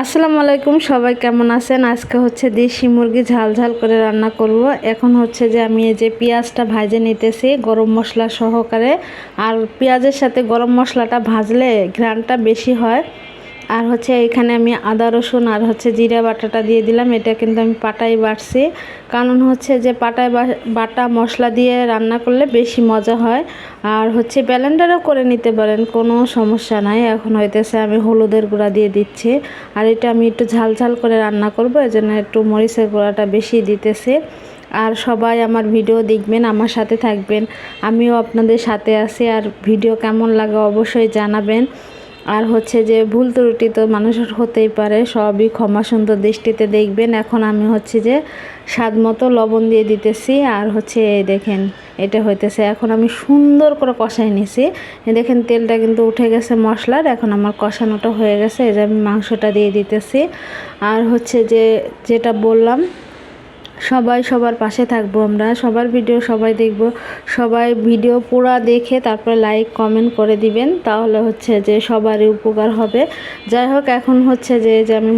আসসালামু আলাইকুম, সবাই কেমন আছেন? আজকে হচ্ছে দেশি মুরগি ঝাল ঝাল করে রান্না করব। এখন হচ্ছে যে আমি এই যে পেঁয়াজটা ভাজে নিতেছি, গরম মশলা সহকারে। আর পেঁয়াজের সাথে গরম মশলাটা ভাজলে ঘ্রাণটা বেশি হয়। আর হচ্ছে এখানে আমি আদা, রসুন আর হচ্ছে জিরা বাটাটা দিয়ে দিলাম। এটা কিন্তু আমি পাটাই বাটছি। কারণ হচ্ছে যে পাটায় বাটা মশলা দিয়ে রান্না করলে বেশি মজা হয়। আর হচ্ছে ব্যালেন্ডারও করে নিতে পারেন, কোনো সমস্যা নাই। এখন হইতেছে আমি হলুদের গুঁড়া দিয়ে দিচ্ছি। আর এটা আমি একটু ঝাল ঝাল করে রান্না করব এই জন্য একটু মরিচের গুঁড়াটা বেশি দিতেছে। আর সবাই আমার ভিডিও দেখবেন, আমার সাথে থাকবেন। আমিও আপনাদের সাথে আছি। আর ভিডিও কেমন লাগে অবশ্যই জানাবেন। আর হচ্ছে যে ভুল ত্রুটি তো মানুষের হতেই পারে, সবই ক্ষমা সুন্দর দৃষ্টিতে দেখবেন। এখন আমি হচ্ছে যে স্বাদ মতো লবণ দিয়ে দিতেছি, আর হচ্ছে দেখেন, এটা হইতেছে। এখন আমি সুন্দর করে কষাই নিছি। দেখেন, তেলটা কিন্তু উঠে গেছে মশলার, এখন আমার কষানোটা হয়ে গেছে। এই যে আমি মাংসটা দিয়ে দিতেছি। আর হচ্ছে যে, যেটা বললাম সবাই সবার পাশে থাকব আমরা, সবার ভিডিও সবাই দেখব। সবাই ভিডিও পুরা দেখে তারপরে লাইক কমেন্ট করে দিবেন, তাহলে হচ্ছে যে সবারই উপকার হবে। যাই হোক, এখন হচ্ছে যে যে আমি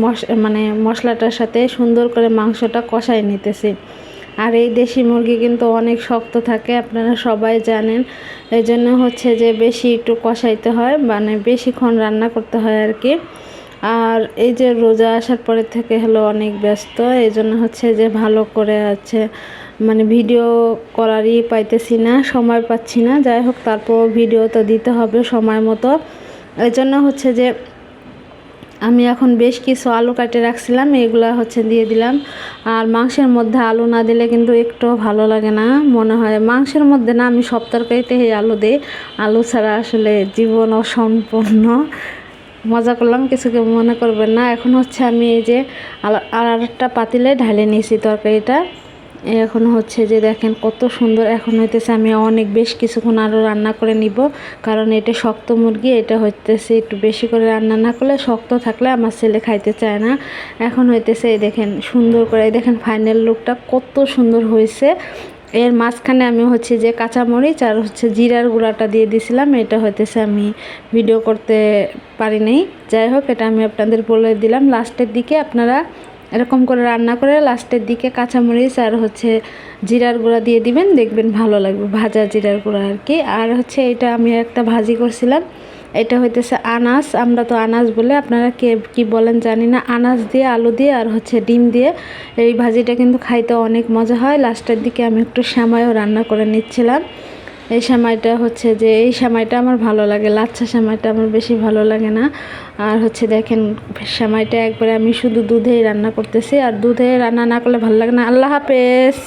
মানে মশলাটার সাথে সুন্দর করে মাংসটা কষাই নিতেছি। আর এই দেশি মুরগি কিন্তু অনেক শক্ত থাকে, আপনারা সবাই জানেন। এই জন্য হচ্ছে যে বেশি একটু কষাইতে হয় মানে বেশিক্ষণ রান্না করতে হয় আর কি। আর এই যে রোজা আসার পরে থেকে হলো অনেক ব্যস্ত এই জন্য হচ্ছে যে ভালো করে আছে মানে ভিডিও করারই পাইতেছি না, সময় পাচ্ছি না। যাই হোক তারপর ভিডিও তো দিতে হবে সময় মতো। এই জন্য হচ্ছে যে আমি এখন বেশ কিছু আলু কাটে রাখছিলাম, এগুলো হচ্ছে দিয়ে দিলাম। আর মাংসের মধ্যে আলু না দিলে কিন্তু একটু ভালো লাগে না। মনে হয় মাংসের মধ্যে না আমি সব তরকারিতে আলু দিই। আলু ছাড়া আসলে জীবন অসম্পূর্ণ। মজা করলাম, কিছু মনে করবেন না। এখন হচ্ছে আমি এই যে আর একটা পাতিলে ঢালে নিয়েছি তরকারিটা। এখন হচ্ছে যে দেখেন কত সুন্দর এখন হইতেছে, আমি অনেক বেশ কিছুক্ষণ আরও রান্না করে নিব। কারণ এটা শক্ত মুরগি, এটা হইতেছে একটু বেশি করে রান্না না করলে শক্ত থাকলে আমার ছেলে খাইতে চায় না। এখন হইতেছে এই দেখেন সুন্দর করে দেখেন ফাইনাল লুকটা কত সুন্দর হয়েছে এর মাঝখানে আমি হচ্ছে যে কাঁচামরিচ আর হচ্ছে জিরার গুঁড়াটা দিয়ে দিয়েছিলাম এটা হইতেছে আমি ভিডিও করতে পারি নাই। যাই হোক, এটা আমি আপনাদের বলে দিলাম। লাস্টের দিকে আপনারা এরকম করে রান্না করে লাস্টের দিকে কাঁচামরিচ আর হচ্ছে জিরার গুঁড়া দিয়ে দিবেন। দেখবেন ভালো লাগবে, ভাজা জিরার গুঁড়া আর কি। আর হচ্ছে এটা আমি একটা ভাজি করছিলাম। এটা হইতেছে আনাস, আমরা তো আনাস বলে আপনারা কে, কি বলেন জানি না। আনাস দিয়ে, আলু দিয়ে আর হচ্ছে ডিম দিয়ে এই ভাজিটা কিন্তু খাইতে অনেক মজা হয়। লাস্টের দিকে আমি একটু শ্যামাইও রান্না করে নিচ্ছিলাম। এই সময়টা হচ্ছে যে, এই সময়টা আমার ভালো লাগে, লাচ্ছা সময়টা আমার বেশি ভালো লাগে না। আর হচ্ছে দেখেন সময়টা একবারে আমি শুধু দুধেই রান্না করতেছি। আর দুধে রান্না না করলে ভালো লাগে না। আল্লাহ হাফেজ!